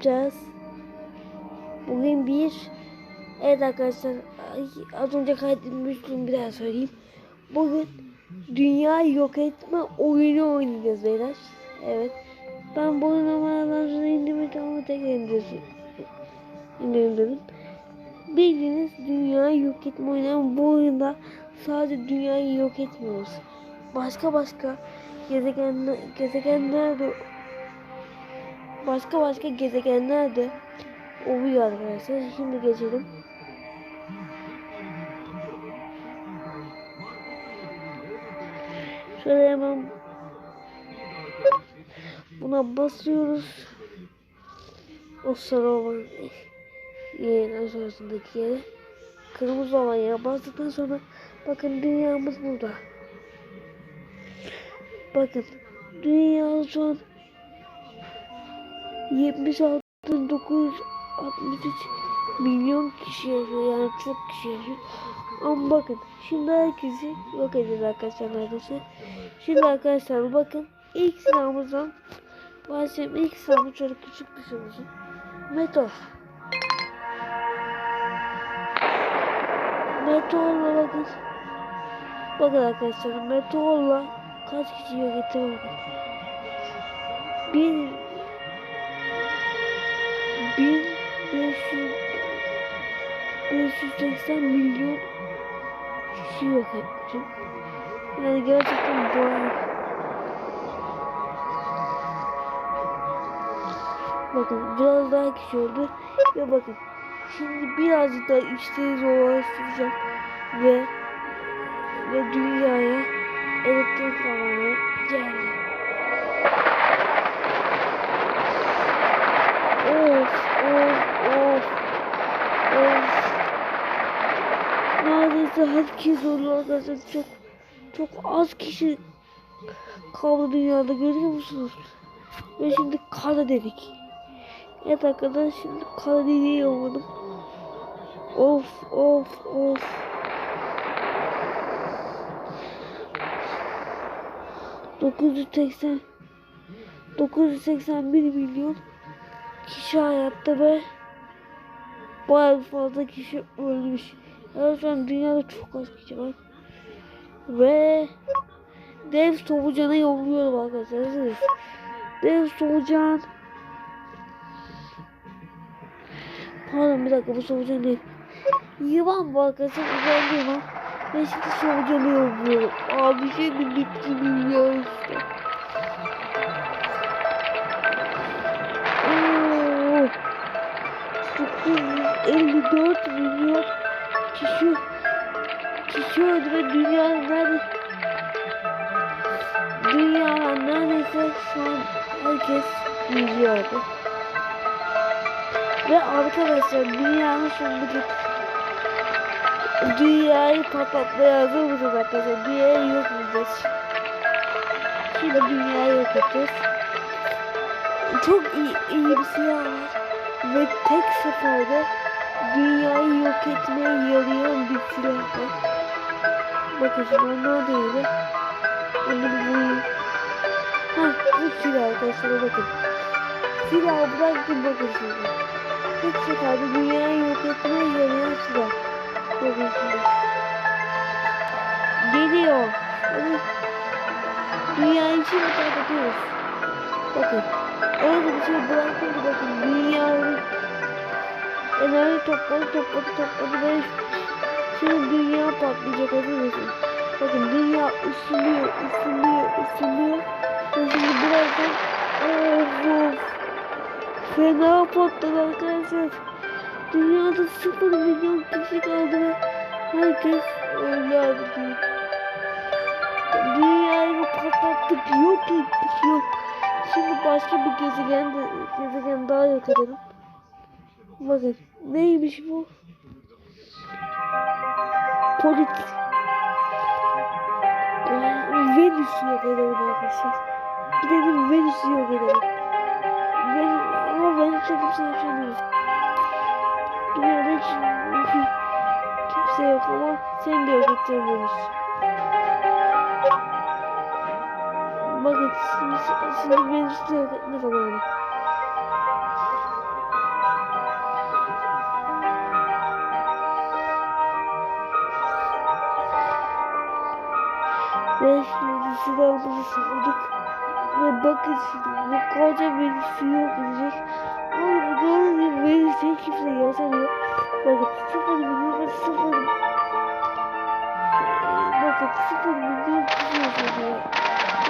yapacağız? Bugün bir Evet arkadaşlar az önce kaydetmiştim bir daha söyleyeyim. Bugün dünya yok etme oyunu oynayacağız beyler. Evet. Ben bu numaradan sonra indirmedim ama tekrar indirdim. Dedim. Bildiğiniz dünyayı yok etme oyunu ama bu oyunda sadece dünyayı yok etmiyoruz. Başka başka gezegenler, gezegenlerde başka başka gezegenlerde oluyor arkadaşlar. Şimdi geçelim. Şöyle hemen buna basıyoruz. O sarı olan yerin aşağısındaki yere. Kırmızı olan yere bastıktan sonra bakın dünyamız burada. Bakın dünya şu an 76 963 milyon kişi yaşıyor yani çok kişi yaşıyor. Ama bakın şimdi herkesi yok edeceğiz arkadaşlar neredeyse. Şimdi arkadaşlar bakın ilk sıramızdan başlayalım. İlk sıramız şöyle küçük bir şey olsun. Meteor. Meteorla bakın. Bakın arkadaşlar meteorla kaç kişi yok etti bakın. Bir 1500 580 milyon kişi yok ettim. Yani gerçekten bayağı. Bakın biraz daha kişi oldu. Ve bakın şimdi birazcık daha işleri zorlaştıracağım. Ve ve dünyaya elektrik zamanı geldi. Of of of of. Neredeyse herkes oluyor arkadaşlar. Çok çok az kişi kaldı dünyada görüyor musunuz? Ve şimdi kara dedik. Evet arkadaşlar şimdi kara deliği yolladım. Of of of. Dokuz yüz seksen dokuz yüz seksen bir milyon kişi hayatta ve bayağı fazla kişi ölmüş. An dünyada çok az kişi var. Ve dev solucanı yolluyorum arkadaşlar. Hazırız. Dev solucan. Pardon bir dakika bu solucan değil. Yılan bu arkadaşlar. Güzel yılan. Ve şimdi solucanı yolluyorum. Abi şimdi bitti dünya işte. Oo. 954 milyon kişi kişi öldü ve dünyanın nerede dünyanın neredeyse şu an herkes yüzüyordu. Ve arkadaşlar dünyanın sonunu getir. Dünyayı patlatmaya hazır mısınız arkadaşlar? Dünyayı yok edeceğiz. Şimdi dünyayı yok edeceğiz. Çok iyi, iyi bir silah var ve tek seferde dünyayı yok etmeye yarayan bir silah var. Bakın şimdi neredeydi? Onu bir bulayım. Ha bu silah arkadaşlar bakın. Silahı bıraktım bakın şimdi. Tek seferde dünyayı yok etmeye yarayan silah. Bakın şimdi. Geliyor. Hadi. Dünyayı şimdi patlatıyoruz. Bakın. Öyle bir şey bıraktım ki bakın dünyanın enerji topladı topladı topladı. Ve şimdi dünya patlayacak mısın? Bakın dünya ısınıyor ısınıyor ısınıyor. Ve şimdi birazdan of fena patladı arkadaşlar. Dünyada sıfır milyon kişi kaldı ve herkes öldü abi. Dünyayı patlattık yok ettik yok. Şimdi başka bir gezegen gezegen daha yok edelim. Bakın neymiş bu? Polit Venüs'ü yok edelim arkadaşlar. Gidelim Venüs'ü yok edelim. Venüs, ama Venüs'te kimse yaşamıyor. Dünyada hiç kimse yok ama sen de yok edeceğim Venüs. Bakın şimdi, şimdi Venüs'te yok etme zamanı. Silahımızı savurduk. Ve bakın şimdi bu koca beni suya okuyacak. Ama gördüğünüz gibi benim şey kimse yaşamıyor. Bakın sıfır milyon ve sıfır Ee, Bakın sıfır milyon kişi yaşamıyor.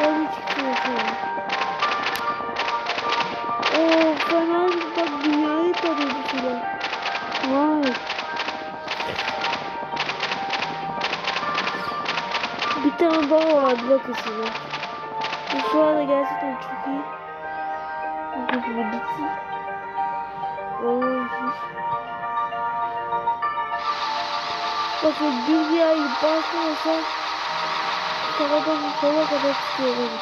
Yani hiç kimse yaşamıyor. Bakın size. Bu şu anda gerçekten çok iyi. Bu bitsin. Bakın dünyayı bastırırsa sağdan sola kadar tutuyor beni.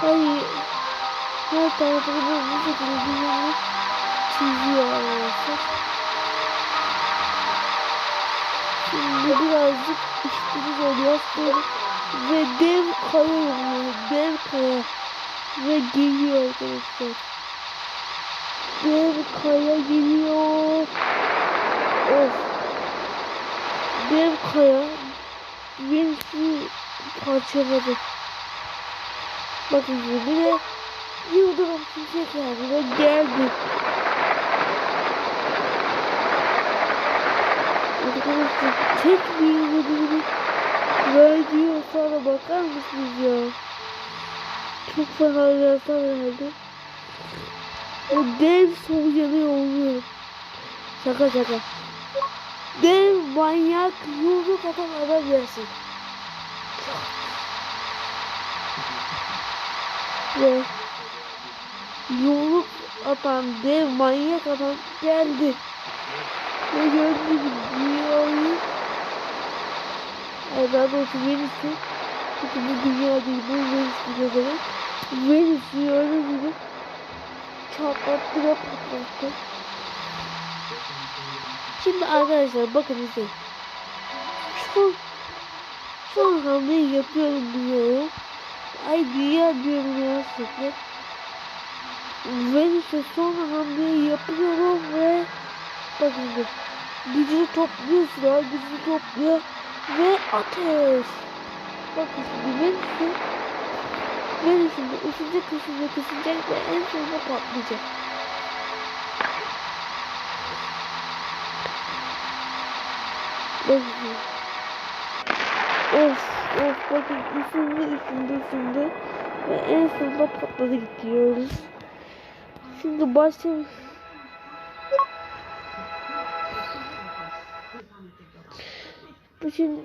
Hayır. Her tarafını bu, şekilde dünyayı çiziyor arkadaşlar. Şimdi birazcık işimiz oluyor ve dev kaya. Dev kaya. Ve geliyor arkadaşlar. Dev kaya geliyor. Of. Dev kaya birisi parçaladı. Bakın şimdi de yıldırım şimşek geldi ve geldi. Arkadaşlar tek bir yıldırım verdiği hasara bakar mısınız ya? Çok fena hasar verdi. Ve dev solucanı yolluyorum. Şaka şaka. Dev manyak yumruk atan adam gelsin. Ve yumruk atan dev manyak adam geldi. Ve gördüğünüz gibi dünyayı Ay daha doğrusu Venüs'ü Çünkü bu dünya değil bu Venüs bir gezegen Venüs'ü gördüğünüz gibi çatlattı ve patlattı. Şimdi arkadaşlar bakın izleyin. Şu son hamleyi yapıyorum dünyaya. Ay dünya diyorum ya sürekli. Venüs'e son hamleyi yapıyorum ve bakın gücünü topluyor silah gücünü topluyor ve ateş. Bakın şimdi Venüs'ü Venüs'ün de ısınacak ısınacak ısınacak ve en sonunda patlayacak. Bakın. Of of bakın ısındı ısındı ısındı ve en sonunda patladı gidiyoruz. Şimdi başlayalım. Bu şimdi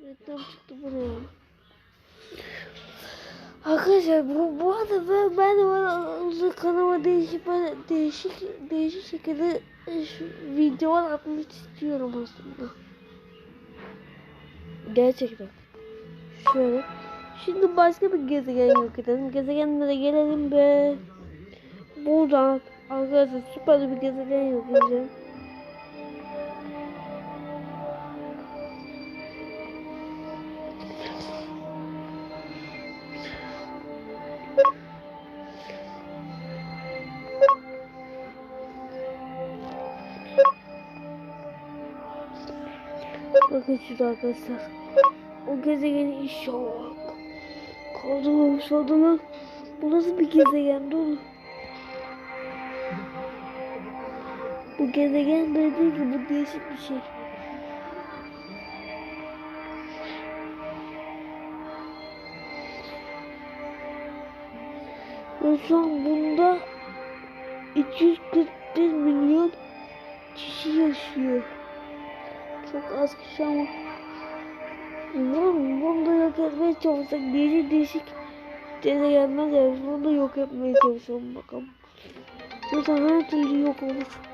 Reklam çıktı. Arkadaşlar bu, bu arada ben, ben de bana kanalıma değişik böyle değişik değişik şekilde e, şu videolar atmak istiyorum aslında. Gerçekten. Şöyle. Şimdi başka bir gezegen yok edelim. Gezegenlere gelelim be. Buradan arkadaşlar süper bir gezegen yok edeceğim. Bakın şurada arkadaşlar. O gezegeni inşallah. Kaldırmamış oldu mu? Bu nasıl bir gezegen dolu? Bu gezegen ki bu değişik bir şey. Ve şu bunda 241 milyon kişi yaşıyor. Çok az kişi ama Umarım bunu da yok etmeye çalışsak değişik değişik gezegenler gelmiş. Bunu da yok etmeye çalışalım bakalım. Zaten her türlü yok olur.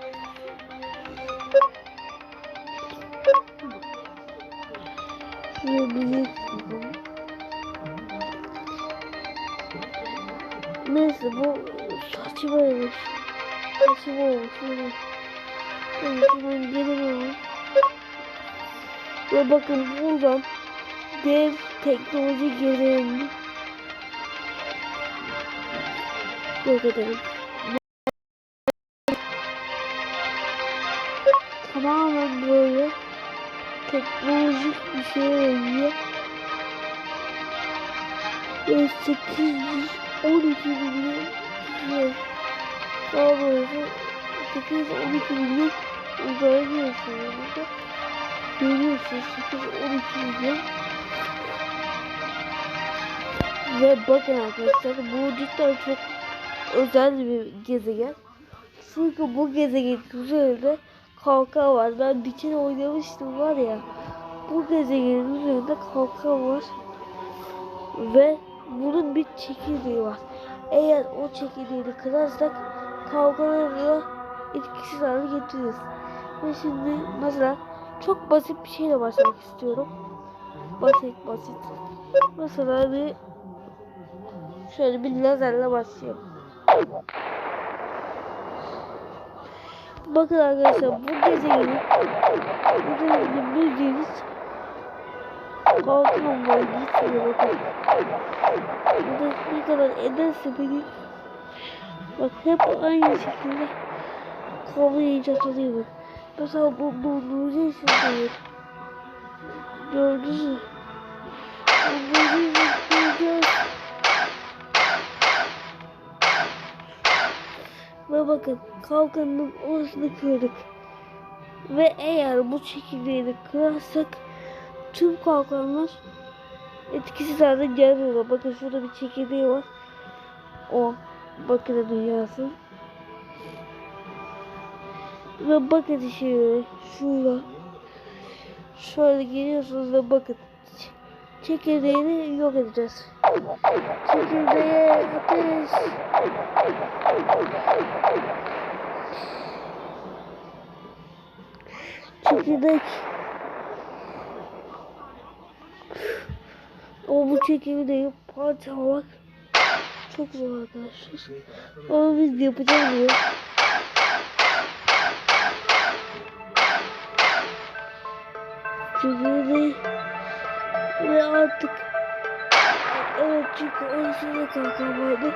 Bakalım. Neyse bu saçmaymış. Saçma olmuş. Ben gelelim. Ve bakın buradan dev teknoloji gezegenini yok edelim. Şeye benziyor. Ve 812 milyon kişi daha doğrusu 812 milyon uzaya görüyorsunuz burada. Görüyorsunuz 812 milyon. Ve bakın arkadaşlar bu cidden çok özel bir gezegen. Çünkü bu gezegenin üzerinde kalkan var. Ben dikine oynamıştım var ya. Bu gezegenin üzerinde kalkan var. Ve bunun bir çekirdeği var. Eğer o çekirdeğini kırarsak kalkanları etkisiz hale getiririz. Ve şimdi mesela çok basit bir şeyle başlamak istiyorum. Basit basit. Mesela bir şöyle bir lazerle başlayalım. Bakın arkadaşlar bu gezegenin üzerinde bildiğiniz kalkan var gitmiyor bakın. Burada ne kadar ederse beni bak hep aynı şekilde kavrayınca tanıyor bak. Mesela bu dondurucu için değil. Gördünüz mü? Dondurucu için Ve bakın kalkanın orasını kırdık. Ve eğer bu çekirdeği de kırarsak tüm kalkanlar etkisiz hale geliyorlar. Bakın şurada bir çekirdeği var. O bakın dünyası. Ve bakın şöyle şurada. Şöyle geliyorsunuz ve bakın çekirdeğini yok edeceğiz. Çekirdeğe ateş. Çekirdek. O bu çekirdeği parçalamak çok zor arkadaşlar. Ama biz yapacağız bunu. Çekirdeği ve artık evet çünkü o içinde kalkan vardı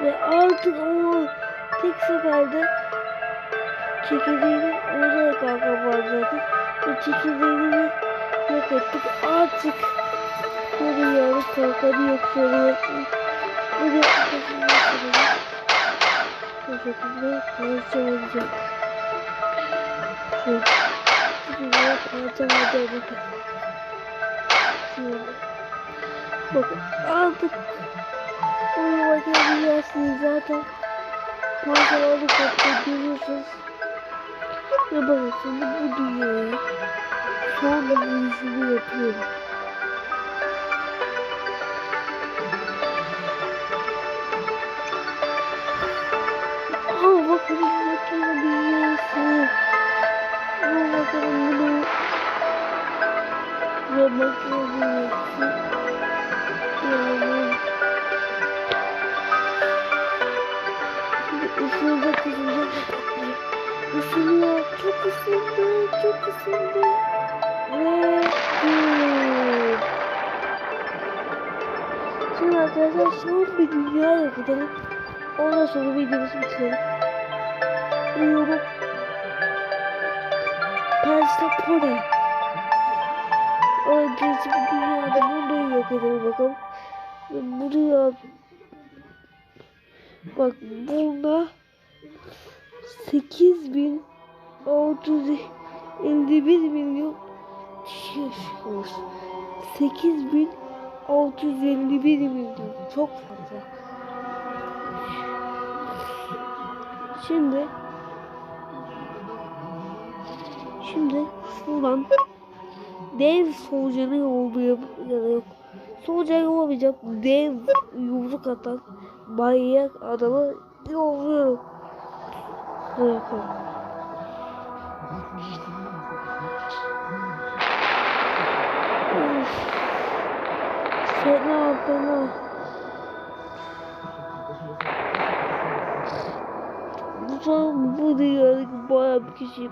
ve artık o tek seferde çekirdeğinin kalkan var zaten ve çekirdeğini de yok ettik artık dünyanın kalkanı yok şöyle yok. Bu da kafasını yapalım bu şekilde parçalayacak şu şuraya parçalayacak bakın şöyle bakın artık bunu bakabilirsiniz zaten parçaları koptu görüyorsunuz. Ve bakın şimdi bu dünyaya son vuruşunu yapıyorum. Dünyada bunu yok edelim bakalım. Buraya Bak burada 8651 milyon kişi yaşıyor. 8651 milyon. Çok fazla. Şimdi Şimdi şuradan dev solucanın olduğu ya da yok. Solucan olamayacak dev yumruk atan manyak adamı yolluyorum. Üf. Fena fena. Bu bu dünyadaki bayağı bir kişi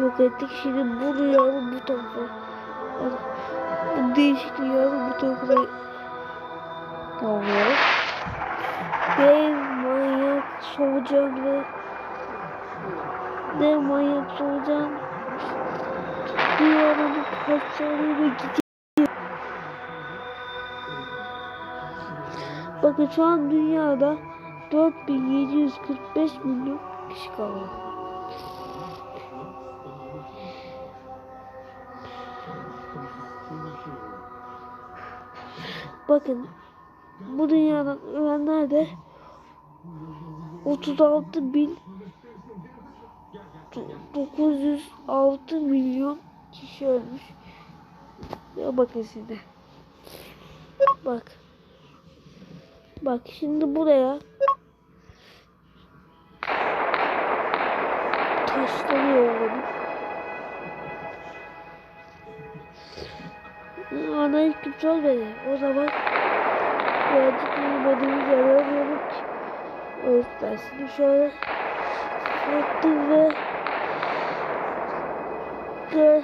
yok ettik. Şimdi bu dünyanın bu tarafa. Yani bu değişik dünyanın bu tarafına yolluyorum. Dev manyak solucan ve dev manyak solucan dünyanın saniyede gidiyor. Bakın şu an dünyada 4745 milyon kişi kalıyor. Bakın bu dünyadan ölenler de 36 bin 906 milyon kişi ölmüş. Ya bakın şimdi. Bak. Bak şimdi buraya taşları yolladım. Ana hiç kimse olmadı. O zaman birazcık uyumadığımız yerler arıyorduk. O yüzden şimdi şöyle attım ve ve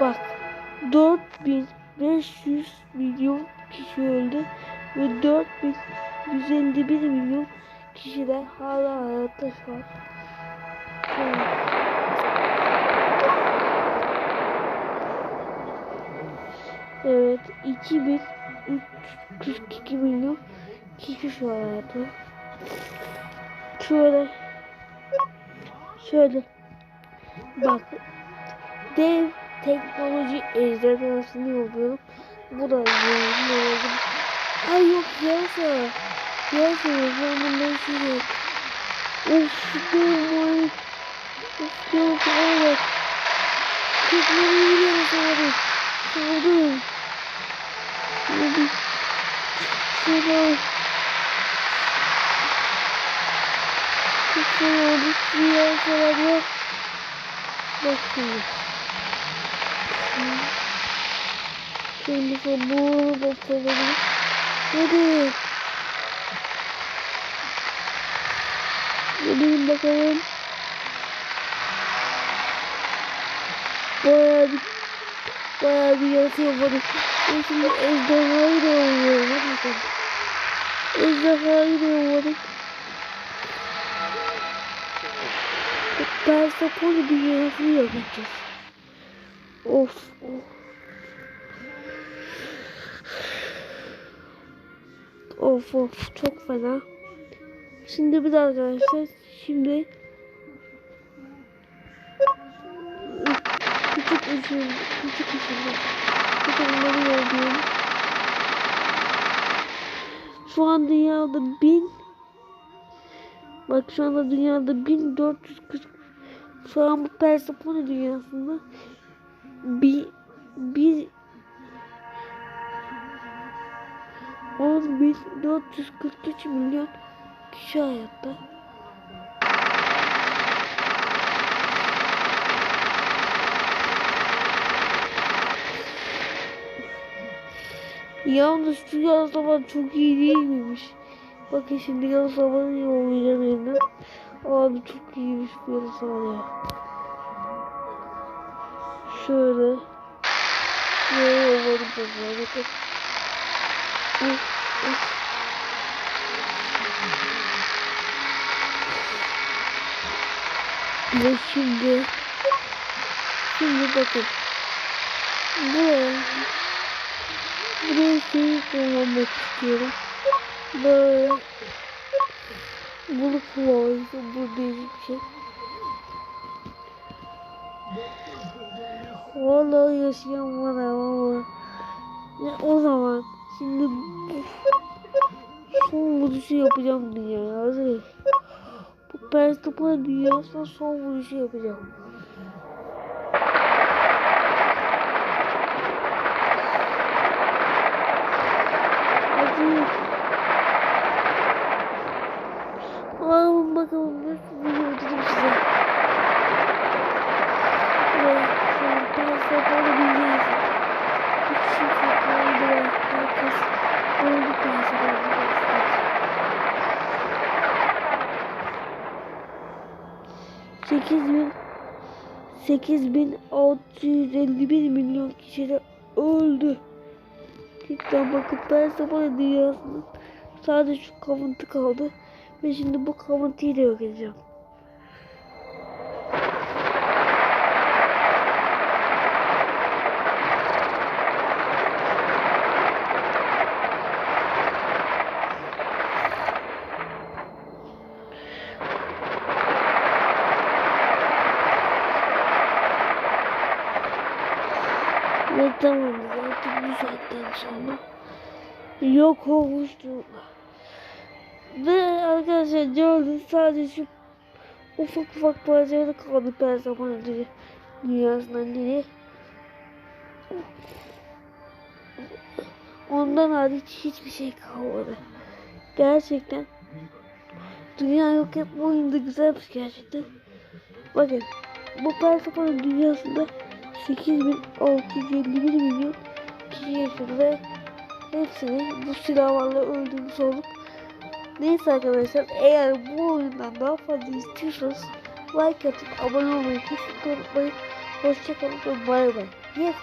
bak 4500 milyon kişi öldü ve 4151 milyon kişi de hala hayatta şu an. Şöyle. Evet 2342 milyon kişi şu an hayatta. Şöyle şöyle bak dev teknoloji ejderhasını yolluyorum. Bu da yolunu yolladım. Ay yok yarasa. Yarasa ben bundan şey yok. Of dev Of yarasa evet. Teknoloji yarasa abi. Saldım. Hadi. Şurada. Çok fena bir yarasa var. Bak şimdi. Şimdi sabunu da sevelim. Hadi. Gelin bakalım. Bayağı bir bayağı bir yarısı yapmadık. Ben şimdi ejderhayı da yolladım. Hadi bakalım. Ejderhayı da yolladık. Persepone dünyasını yapacağız. Of of. Of of çok fena. Şimdi bir daha arkadaşlar. Şimdi küçük ışın, küçük ışın. Küçük onları yolluyorum. Şu an dünyada bin Bak şu anda dünyada 1440 şu an bu Persepone dünyasında bir bir 10.443 milyon kişi hayatta. Yalnız şu yazlama çok iyi değil miymiş? Bakın şimdi yazlamanı yollayacağım yeniden. Abi çok iyiymiş bu yazlama ya. Şöyle. Şuraya yolladım yazlamayı. Bakın. Uf. Ve şimdi Şimdi bakın Buraya Buraya şeyi kullanmak istiyorum. Böyle. Bunu kullanmak Bu değil bir şey. Vallahi yaşayan var ama ne o zaman şimdi son vuruşu yapacağım dünyaya. Hazır. Bu Perstop'a dünyasına son vuruşu yapacağım. Hadi. Alın bakalım nasıl bir yolculuk size. Ve şu an Perstop'a dünyası. Hiç kimse kaldı ve herkes öldü Sekiz bin 8651 milyon kişi de öldü. Bakın ben sabah dünyasının sadece şu kalıntı kaldı. Ve şimdi bu kalıntıyı da yok edeceğim. Tamam zaten bu sonra yok olmuş durumda. Ve arkadaşlar gördüğünüz sadece şu ufak ufak parçaları kaldı her zaman dü- dünyasından geri. Ondan hariç hiçbir şey kalmadı. Gerçekten dünya yok etme oyunu da güzelmiş gerçekten. Bakın bu Persephone'un dünyasında 8651 milyon kişi yaşıyor ve hepsini bu silahlarla öldürmüş olduk. Neyse arkadaşlar eğer bu oyundan daha fazla istiyorsanız like atıp abone olmayı kesinlikle unutmayın. Hoşçakalın ve bay bay. Yes.